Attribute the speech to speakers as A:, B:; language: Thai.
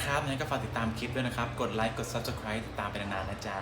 A: นะครับงั้นก็ฝากติดตามคลิปด้วยนะครับ กดไลค์ กด subscribe ติดตามไปนานๆนะจ๊ะ